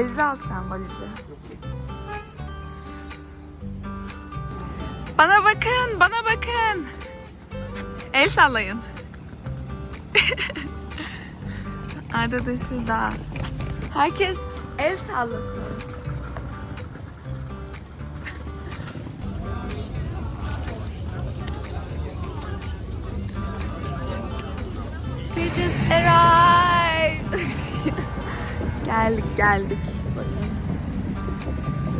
Valizi al sen valizi. Bana bakın, bana bakın. El sallayın. Arda da şurada. Herkes el sallasın. Just arrived. Geldik geldik. Bakın.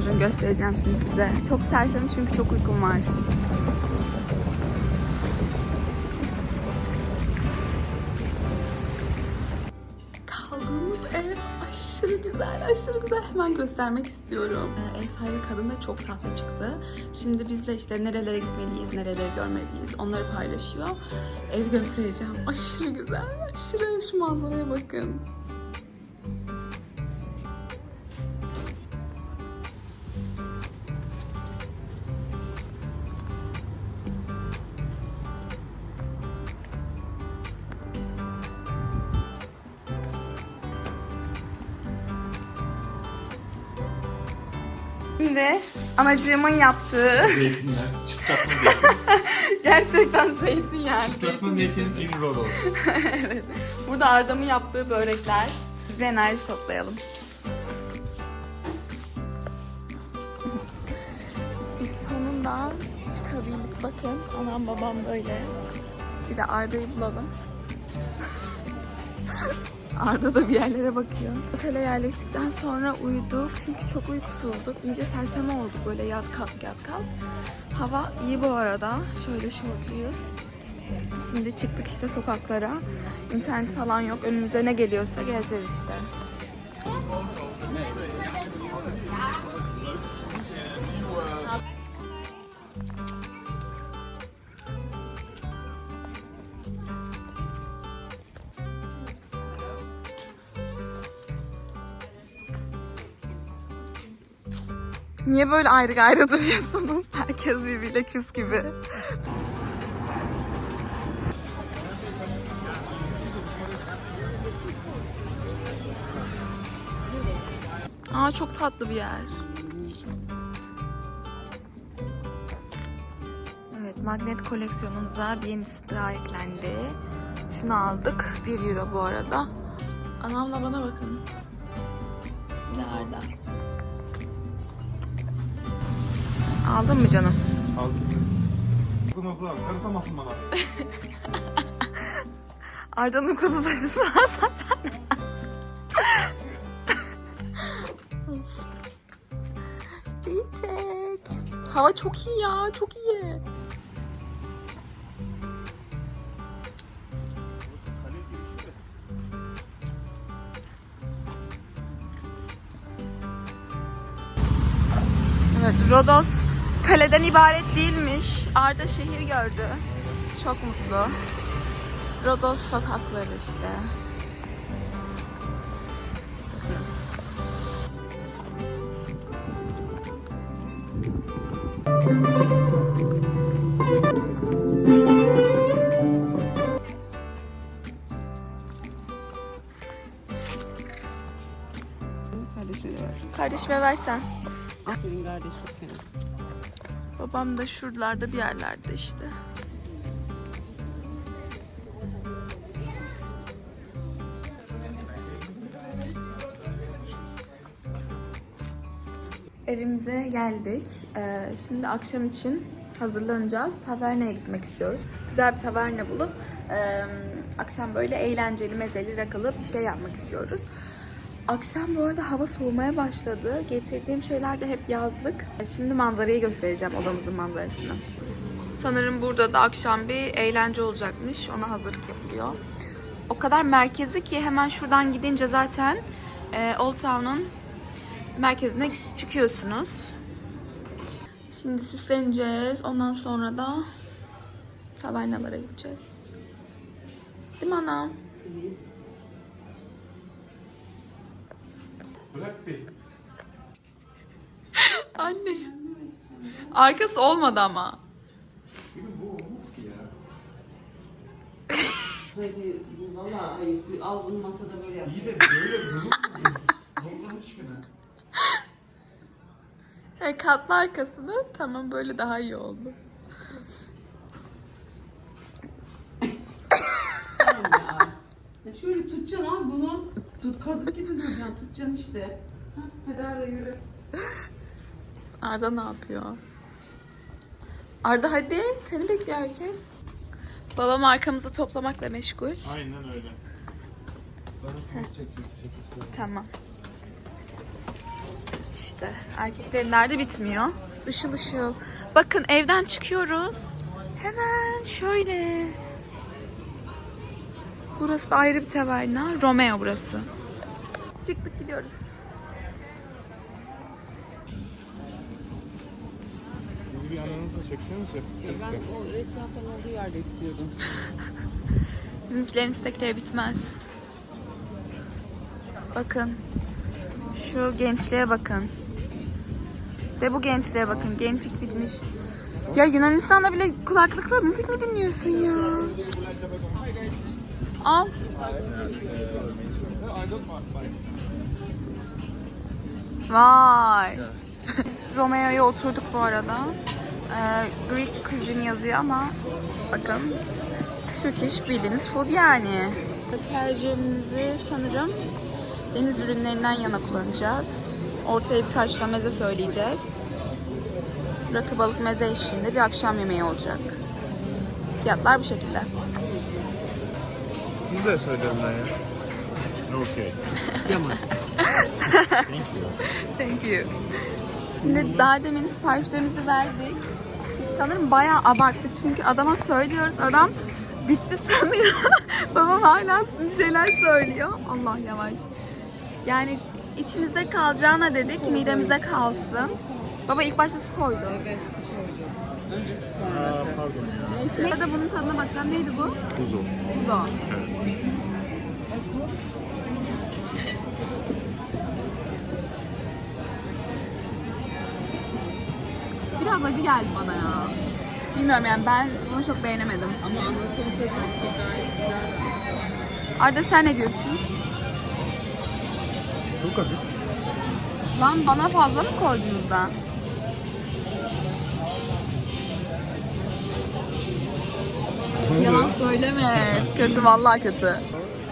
Durun göstereceğim şimdi size. Çok sersem çünkü çok uykum var. Kaldığımız ev aşırı güzel, aşırı güzel. Hemen göstermek istiyorum. Ee, ev sahibi kadın da çok tatlı çıktı. Şimdi bizle işte nerelere gitmeliyiz, nereleri görmeliyiz onları paylaşıyor. Evi göstereceğim. Aşırı güzel, aşırı şu manzaraya bakın. Anacığımın yaptığı Zeytinler. Çıtlatma zeytin. gerçekten zeytin yani. Çıtlatma zeytin in roll olsun. evet. Burada Arda'mın yaptığı börekler. Biz bir enerji toplayalım. Biz sonunda çıkabildik. Bakın anam babam böyle. Bir de Arda'yı bulalım. Arda da bir yerlere bakıyor. Otele yerleştikten sonra uyuduk çünkü çok uykusuzduk. İyice serseme olduk böyle yat kalk yat kalk. Hava iyi bu arada. Şöyle şortluyuz. Şimdi çıktık işte sokaklara. İnternet falan yok. Önümüze ne geliyorsa geleceğiz işte. Niye böyle ayrı ayrı duruyorsunuz? Herkes birbiriyle küs gibi. Aa çok tatlı bir yer. Evet magnet koleksiyonumuza bir yenisi daha eklendi. Şunu aldık. 1 euro bu arada. Anamla bana bakın. Nerede? Aldın mı canım? Aldım. Kızım lan. Karışamazsın bana. Arda'nın kuzu taşısı var zaten. Diyecek. Hava çok iyi ya, çok iyi. Evet, Rodos kaleden ibaret değilmiş. Arda şehir gördü. Çok mutlu. Rodos sokakları işte. Bakıyoruz. Kardeşime versen. Aferin kardeş çok fena. Babam da şuralarda bir yerlerde işte. Evimize geldik. Ee, şimdi akşam için hazırlanacağız. Taverneye gitmek istiyoruz. Güzel bir taverne bulup e, akşam böyle eğlenceli, mezeli, rakılı bir şey yapmak istiyoruz. Akşam bu arada hava soğumaya başladı. Getirdiğim şeyler de hep yazlık. Şimdi manzarayı göstereceğim odamızın manzarasını. Sanırım burada da akşam bir eğlence olacakmış. Ona hazırlık yapılıyor. O kadar merkezi ki hemen şuradan gidince zaten e, Old Town'un merkezine çıkıyorsunuz. Şimdi süsleneceğiz. Ondan sonra da tavernalara gideceğiz. Değil mi ana? Bırak bir. Anne. Arkası olmadı ama. Bu olmaz ki ya. Hayır hayır bu valla hayır. Al bunu masada böyle yap. İyi de böyle zıvık mı? E, katlı arkasını tamam böyle daha iyi oldu. Ya şöyle tutacaksın abi bunu. Tut kazık gibi duracaksın. Tutacaksın işte. Hah, hadi Arda yürü. Arda ne yapıyor? Arda hadi seni bekliyor herkes. Babam arkamızı toplamakla meşgul. Aynen öyle. Bana çek çek çek çek. Tamam. İşte erkeklerin nerede bitmiyor. Işıl ışıl. Bakın evden çıkıyoruz. Hemen şöyle. Burası da ayrı bir taverna. Romeo burası. Çıktık gidiyoruz. Bizi bir yanınıza çeksenize. Ben o restoranın olduğu yerde istiyorum. Bizimkilerin istekleri bitmez. Bakın. Şu gençliğe bakın. De bu gençliğe bakın. Gençlik bitmiş. Ya Yunanistan'da bile kulaklıkla müzik mi dinliyorsun ya? Cık. Al. Vay. Biz Romeo'ya oturduk bu arada. Ee, Greek cuisine yazıyor ama bakın Turkish bildiğiniz food yani. Tercihimizi sanırım deniz ürünlerinden yana kullanacağız. Ortaya birkaç tane meze söyleyeceğiz. Rakı balık meze eşliğinde bir akşam yemeği olacak. Fiyatlar bu şekilde. Güzel söylerim ben ya. Okey. Yamaç. Thank you. Şimdi daha demin siparişlerimizi verdik. Biz sanırım bayağı abarttık çünkü adama söylüyoruz. Adam bitti sanıyor. Babam hala bir şeyler söylüyor. Allah yavaş. Yani içimizde kalacağına dedik midemizde kalsın. Baba ilk başta su koydu. Evet su koydum. Önce su sonra. Aa, pardon ya. Neyse. Ya da bunun tadına bakacağım. Neydi bu? Kuzu. Kuzo. Evet. Biraz acı geldi bana ya. Bilmiyorum yani ben bunu çok beğenemedim. Ama güzel. Arda sen ne diyorsun? Çok hafif. Lan bana fazla mı koydunuz da? Yalan söyleme. Kötü vallahi kötü.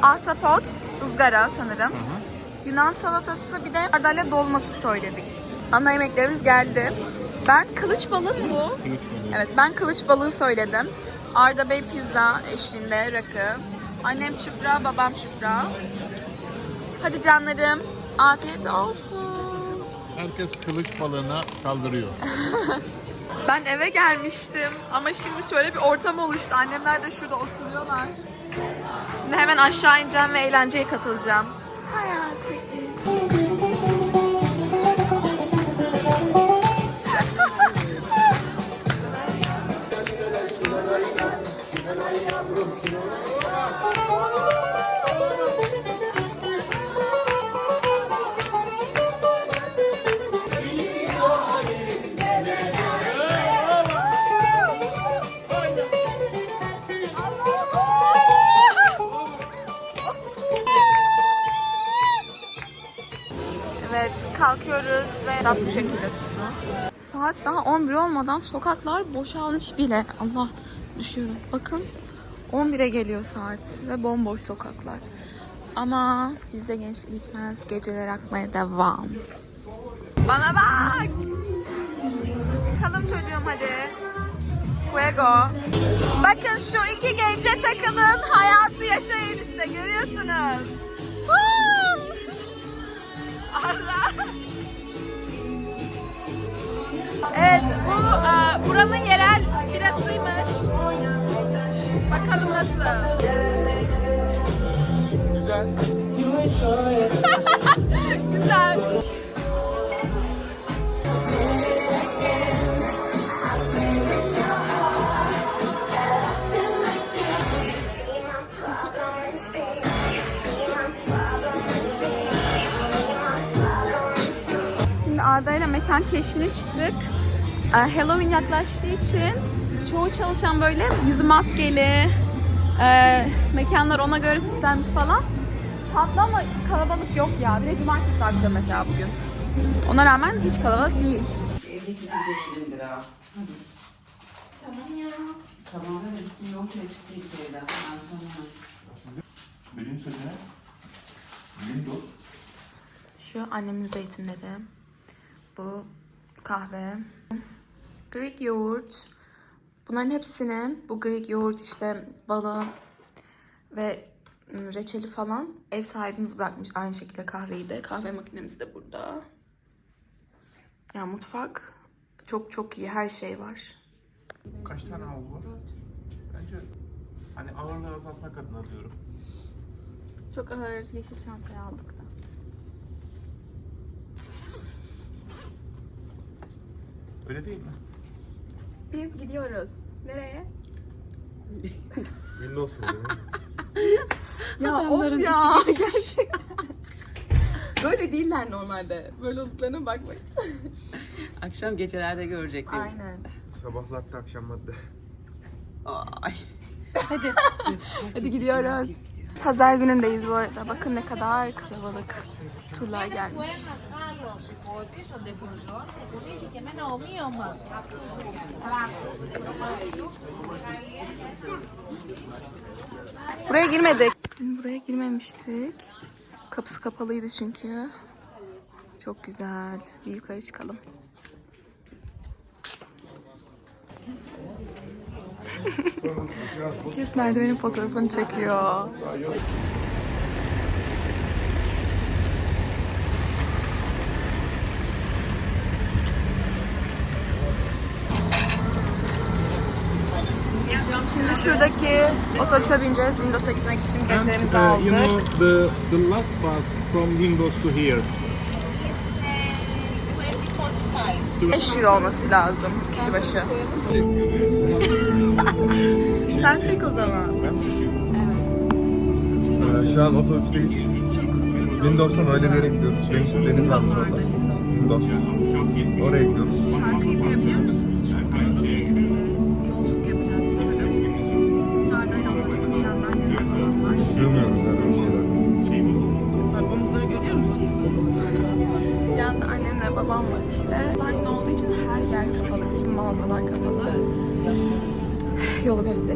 Ahtapot, ızgara sanırım. Yunan salatası bir de sardalya dolması söyledik. Ana yemeklerimiz geldi. Ben kılıç balığı mı bu? Kılıç balığı. Evet ben kılıç balığı söyledim. Arda Bey pizza eşliğinde rakı. Annem çupra, babam çupra. Hadi canlarım afiyet olsun. Herkes kılıç balığına saldırıyor. Ben eve gelmiştim ama şimdi şöyle bir ortam oluştu. Annemler de şurada oturuyorlar. Şimdi hemen aşağı ineceğim ve eğlenceye katılacağım. Hayat çekin. Evet kalkıyoruz ve rap bu şekilde tuttu. Saat daha 11 olmadan sokaklar boşalmış bile. Allah düşüyordum. Bakın 11'e geliyor saat ve bomboş sokaklar. Ama bizde gençlik bitmez. Geceler akmaya devam. Bana bak! Bakalım çocuğum hadi. Fuego. Bakın şu iki gence takılın. Hayatı yaşayın işte görüyorsunuz. Allah. Evet bu e, buranın yerel birasıymış. Bakalım nasıl. Güzel. Güzel. Şimdi Arda ile mekan keşfine çıktık. Ee, Halloween yaklaştığı için çoğu çalışan böyle yüzü maskeli, e, mekanlar ona göre süslenmiş falan. Tatlı ama kalabalık yok ya. Bir de cumartesi akşam mesela bugün. Ona rağmen hiç kalabalık değil. Evdeki de 5000 lira. Tamam ya. Tamam hadi bizim yol çıktı ilk evden. Ondan sonra. Sözüne. Windows. Şu annemin zeytinleri. Bu kahve. Greek yoğurt. Bunların hepsini bu Greek yoğurt işte balı ve reçeli falan ev sahibimiz bırakmış. Aynı şekilde kahveyi de. Kahve makinemiz de burada. Ya mutfak çok çok iyi. Her şey var. Kaç tane havlu var? Bence hani ağırlığı azaltmak adına diyorum. Çok ağır yeşil çantayı aldık da. Öyle değil mi? Biz gidiyoruz. Nereye? Windows mu? Ya Adamların of ya gerçekten. Böyle değiller normalde. Böyle olduklarına bakmayın. Akşam gecelerde görecekler. Aynen. Sabah latte akşam madde. Ay. Hadi gidiyoruz. Pazar günündeyiz bu arada. Bakın ne kadar kalabalık. Turlar gelmiş. Buraya girmedik. Dün buraya girmemiştik. Kapısı kapalıydı çünkü. Çok güzel. Bir yukarı çıkalım. Herkes merdivenin fotoğrafını çekiyor. Şimdi şuradaki otobüse bineceğiz. Lindos'a gitmek için biletlerimizi Uh, aldık. you know the the last bus from Windows to here. 5 euro olması lazım kişi başı. Sen çek o zaman. Ben çekiyorum. Evet. Ee, Şu an otobüsteyiz. Windows'tan öyle bir yere gidiyoruz. Deniz, deniz var orada. Windows. Oraya gidiyoruz. Şarkıyı duyabiliyor musunuz?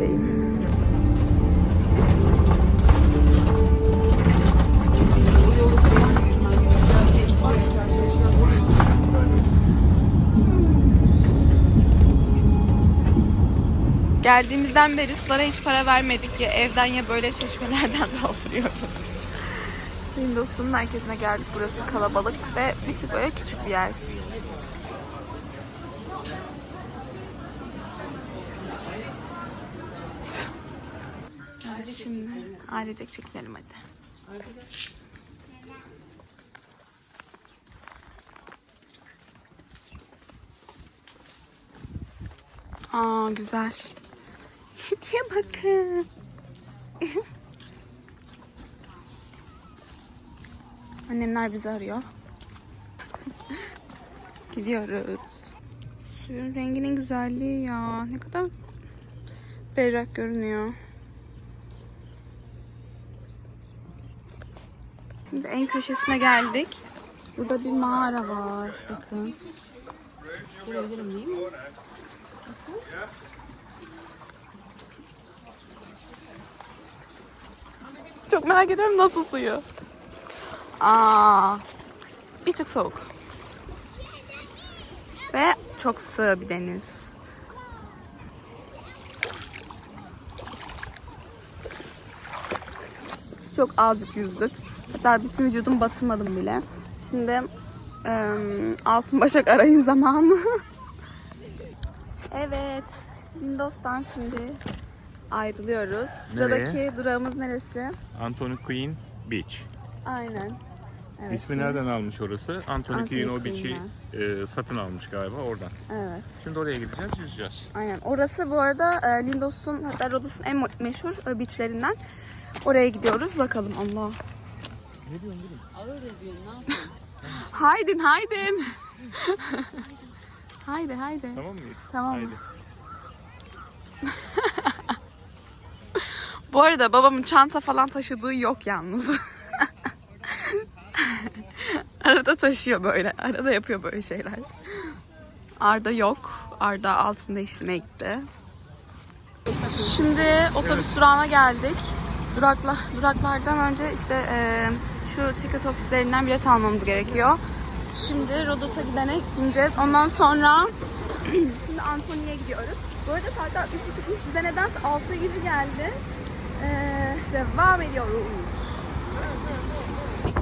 Göstereyim. Geldiğimizden beri sulara hiç para vermedik ya evden ya böyle çeşmelerden dolduruyoruz. Windows'un merkezine geldik. Burası kalabalık ve bir tık böyle küçük bir yer. Hadi şimdi ailecek çekilelim hadi. Aa güzel. Hediye bakın. Annemler bizi arıyor. Gidiyoruz. Suyun renginin güzelliği ya. Ne kadar berrak görünüyor. Şimdi en köşesine geldik. Burada bir mağara var. Bakın. Söyleyebilirim değil mi? Çok merak ediyorum nasıl suyu. Aa, bir tık soğuk. Ve çok sığ bir deniz. Çok azıcık yüzdük. Hatta bütün vücudum batırmadım bile. Şimdi em, altın başak arayın zamanı. evet. Windows'tan şimdi ayrılıyoruz. Sıradaki durağımız neresi? Anthony Quinn Beach. Aynen. Evet. İsmi nereden almış orası? Anthony, Anthony Quinn o beach'i e, satın almış galiba oradan. Evet. Şimdi oraya gideceğiz, yüzeceğiz. Aynen. Orası bu arada e, Lindos'un hatta Rodos'un en meşhur e, beachlerinden. Oraya gidiyoruz. Bakalım Allah. Ağır ediyorum ne yapayım? Haydin haydin. haydi haydi. Tamam mıyız? Tamamız. Bu arada babamın çanta falan taşıdığı yok yalnız. taşıyor böyle. Arada yapıyor böyle şeyler. Arda yok. Arda altında işlemeye gitti. Şimdi otobüs durağına geldik. Durakla, duraklardan önce işte eee, şu ticket ofislerinden bilet almamız gerekiyor. Şimdi Rodos'a gidene bineceğiz. Ondan sonra şimdi Antony'ye gidiyoruz. Bu arada saatler 3.30 bize nedense 6 gibi geldi. Eee, devam ediyoruz.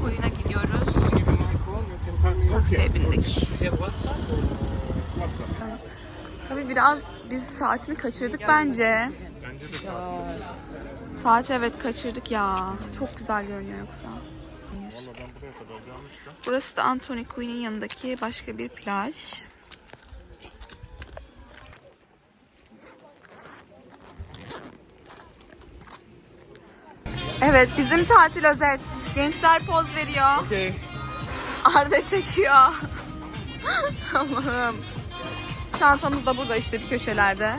Koyuna gidiyoruz. Taksiye bindik. Tabii biraz biz saatini kaçırdık bence. Saat evet kaçırdık ya. Çok güzel görünüyor yoksa. Valla ben buraya kadar gelmiştim. Burası da Anthony Quinn'in yanındaki başka bir plaj. Evet bizim tatil özet. Gençler poz veriyor. Okay. Arda çekiyor. Allah'ım. Çantamız da burada işte bir köşelerde.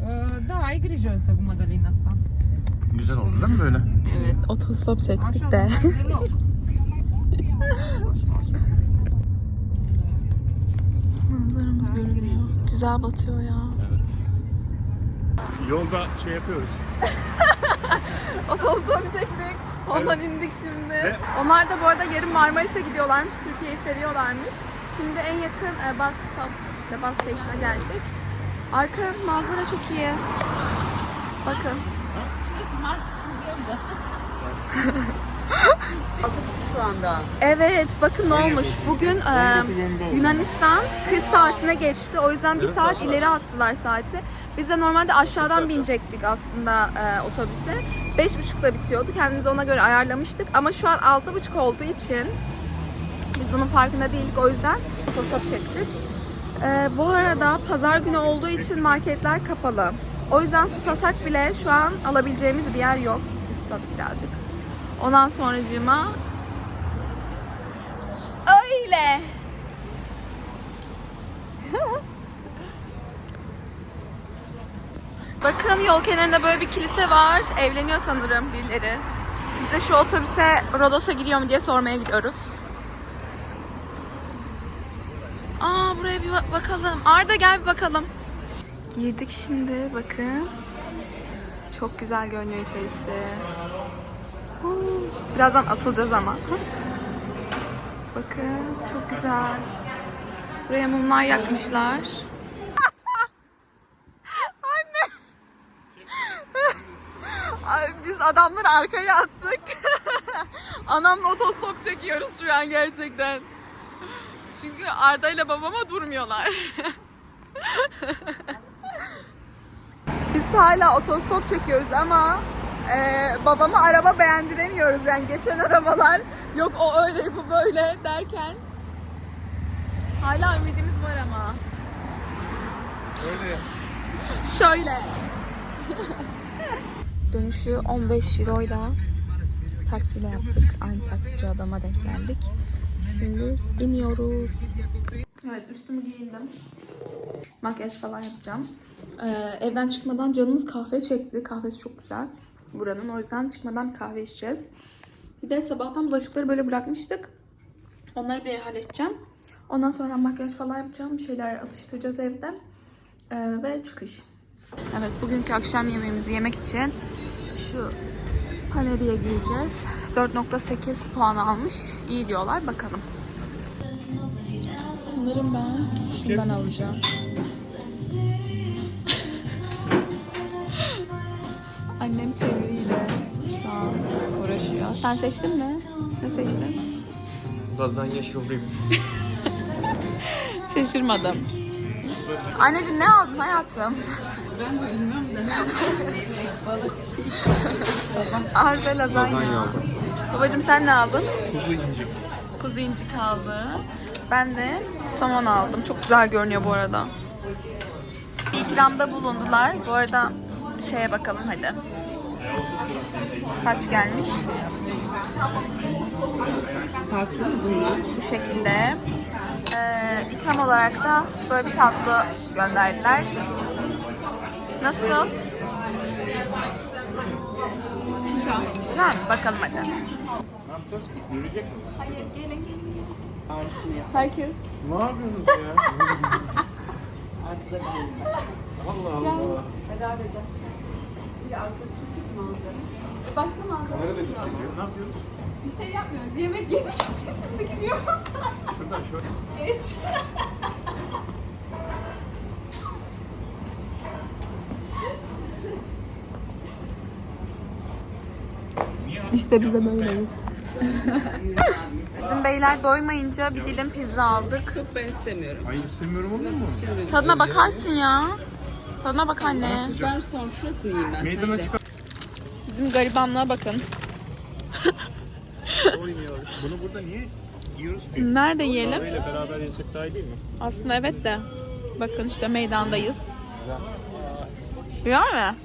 Ee, daha iyi gireceğiz bu Madalina'dan. Güzel oldu değil mi böyle? Evet otostop çektik de. Manzaramız görünüyor. Güzel batıyor ya. Yolda şey yapıyoruz. Otostop çektik. Ondan indik şimdi. Ve- Onlar da bu arada yarın Marmaris'e gidiyorlarmış. Türkiye'yi seviyorlarmış. Şimdi en yakın e, bus stop, işte bus station'a geldik. Arka manzara çok iyi. Bakın. Şu anda. Evet bakın ne olmuş. Bugün e, Yunanistan kış saatine geçti. O yüzden bir saat ileri attılar saati. Biz de normalde aşağıdan binecektik aslında e, otobüse. Beş buçukta bitiyordu. Kendimizi ona göre ayarlamıştık. Ama şu an altı buçuk olduğu için biz bunun farkında değildik. O yüzden otostop çektik. E, bu arada pazar günü olduğu için marketler kapalı. O yüzden susasak bile şu an alabileceğimiz bir yer yok. Susadık birazcık. Ondan sonracığıma Öyle. Bakın yol kenarında böyle bir kilise var. Evleniyor sanırım birileri. Biz de şu otobüse Rodos'a gidiyor mu diye sormaya gidiyoruz. Aa buraya bir bak- bakalım. Arda gel bir bakalım. Girdik şimdi bakın. Çok güzel görünüyor içerisi. Birazdan atılacağız ama. Bakın çok güzel. Buraya mumlar yakmışlar. Anne. Ay, biz adamları arkaya attık. Anamla otostop çekiyoruz şu an gerçekten. Çünkü Arda ile babama durmuyorlar. Biz hala otostop çekiyoruz ama e, babama araba beğendiremiyoruz yani. Geçen arabalar yok o öyle bu böyle derken hala ümidimiz var ama. Öyle. şöyle. Dönüşü 15 euroyla taksiyle yaptık. Aynı taksici adama denk geldik. Şimdi iniyoruz. Evet üstümü giyindim. Makyaj falan yapacağım Ee, evden çıkmadan canımız kahve çekti kahvesi çok güzel buranın o yüzden çıkmadan bir kahve içeceğiz bir de sabahtan bulaşıkları böyle bırakmıştık onları bir halledeceğim ondan sonra makyaj falan yapacağım bir şeyler atıştıracağız evde Ee, ve çıkış Evet bugünkü akşam yemeğimizi yemek için şu paneliye gireceğiz. 4.8 puan almış. İyi diyorlar. Bakalım. Sanırım ben şundan alacağım. Annem çeviriyle şu an uğraşıyor. Sen seçtin mi? Ne seçtin? Lazanya şubrib. Şaşırmadım. Anneciğim ne aldın hayatım? Ben de bilmiyorum da. Arda lazanya. Lazanya aldım. Babacığım sen ne aldın? Kuzu incik. Kuzu incik aldı. Ben de somon aldım. Çok güzel görünüyor bu arada. Bir ikramda bulundular. Bu arada şeye bakalım hadi. Kaç gelmiş? Farklı mı bunlar? Bu şekilde. Ee, ikram olarak da böyle bir tatlı gönderdiler. Nasıl? Güzel mi? Bakalım hadi. yapacağız? Yürüyecek miyiz? Hayır gelin gelin gelin. Herkes. Ne yapıyorsunuz ya? Allah Allah. Hadi abi gel. Bir arkası manzara. Başka manzara. Nerede gidecek Ne yapıyoruz? Bir şey yapmıyoruz. Yemek yedik işte şimdi gidiyoruz. Şuradan şöyle. Geç. İşte bize böyleyiz. Bizim beyler doymayınca bir dilim pizza aldık. Yok ben istemiyorum. Hayır istemiyorum olur mu? Tadına bakarsın ya. Tadına bak anne. Ben tamam şurasını yiyeyim ben. Meydana de. çıkar. Bizim garibanlığa bakın. Oynuyoruz. Bunu burada niye yiyoruz ki? Nerede yiyelim? Kahveyle beraber yesek daha iyi değil mi? Aslında evet de. Bakın işte meydandayız. Güzel mi?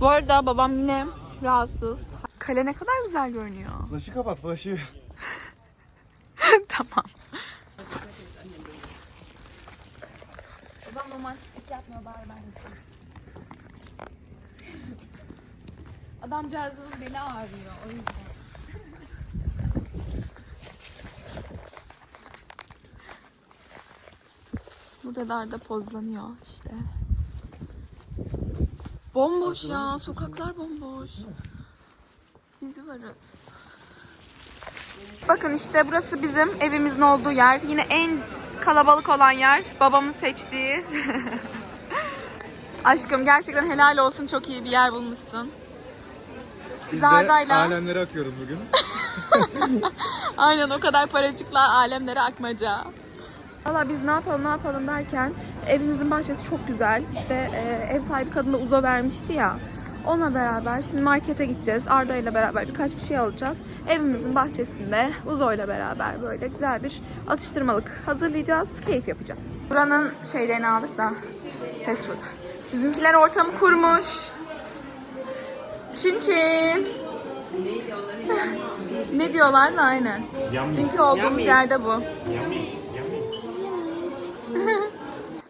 Bu arada babam yine rahatsız. Kale ne kadar güzel görünüyor. Flaşı kapat flaşı. tamam. Babam romantiklik yapmıyor bari ben yapayım. Adamcağızın beli ağrıyor o yüzden. Burada da pozlanıyor işte. Bomboş ya, sokaklar bomboş. Biz varız. Bakın işte burası bizim evimizin olduğu yer. Yine en kalabalık olan yer. Babamın seçtiği. Aşkım gerçekten helal olsun çok iyi bir yer bulmuşsun. Biz Arda'yla alemlere akıyoruz bugün. aynen o kadar paracıklar alemlere akmaca. Valla biz ne yapalım ne yapalım derken evimizin bahçesi çok güzel. İşte e, ev sahibi kadın da uzo vermişti ya. Onunla beraber şimdi markete gideceğiz. Arda ile beraber birkaç bir şey alacağız. Evimizin bahçesinde Uzo ile beraber böyle güzel bir atıştırmalık hazırlayacağız. Keyif yapacağız. Buranın şeylerini aldık da fast food. Bizimkiler ortamı kurmuş. Çin çin. Ne diyorlar da aynen. Yummy. Dünkü olduğumuz yerde bu. Yummy. Yummy.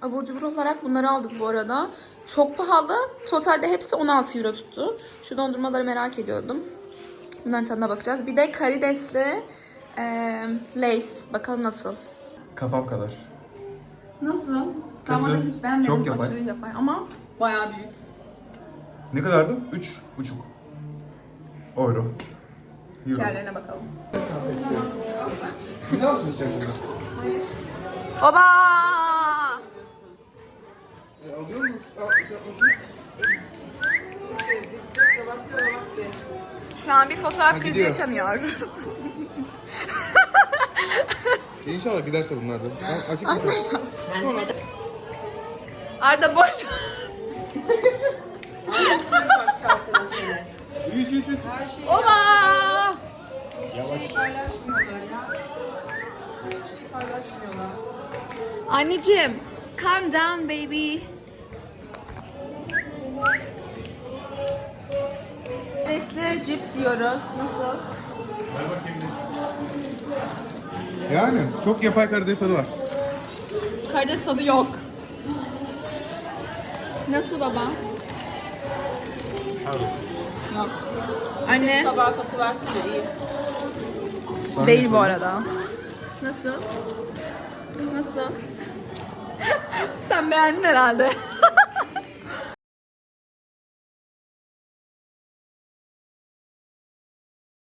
Abur cubur olarak bunları aldık bu arada. Çok pahalı. Totalde hepsi 16 euro tuttu. Şu dondurmaları merak ediyordum. Bunların tadına bakacağız. Bir de karidesli e, lace. Bakalım nasıl. Kafam kadar. Nasıl? Kötü. hiç beğenmedim. Çok yapay. Aşırı yapay ama bayağı büyük. Ne kadardı? Üç buçuk. Euro. Euro. Yerlerine bakalım. Oba! Şu an bir fotoğraf Ha, krizi gidiyor. yaşanıyor. İnşallah giderse bunlar da. Ben açık mı? Arda boş. İç iç iç. Oba! Anneciğim, calm down baby. Nesli cips yiyoruz. Nasıl? Yani çok yapay karides tadı var. Karides tadı yok. Nasıl baba? Yok. Anne Tabağa katı versene iyi. değil bu arada. Nasıl? Nasıl? Sen beğendin herhalde.